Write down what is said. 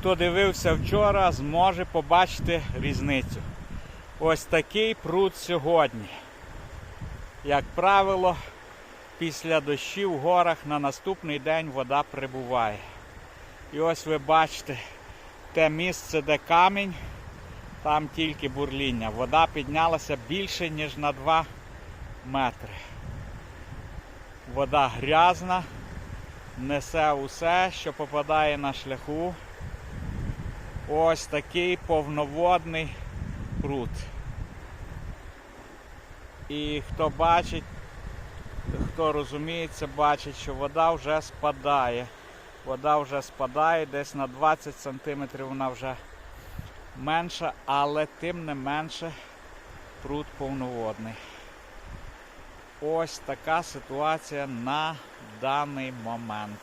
хто дивився вчора, зможе побачити різницю. Ось такий пруд сьогодні. Як правило, після дощів в горах на наступний день вода прибуває. І ось ви бачите те місце, де камінь, там тільки бурління. Вода піднялася більше, ніж на 2 метри. Вода грязна, несе усе, що попадає на шляху. Ось такий повноводний пруд. І хто бачить, хто розуміється, бачить, що вода вже спадає. Вода вже спадає, десь на 20 см вона вже менша, але тим не менше пруд повноводний. Ось така ситуація на даний момент.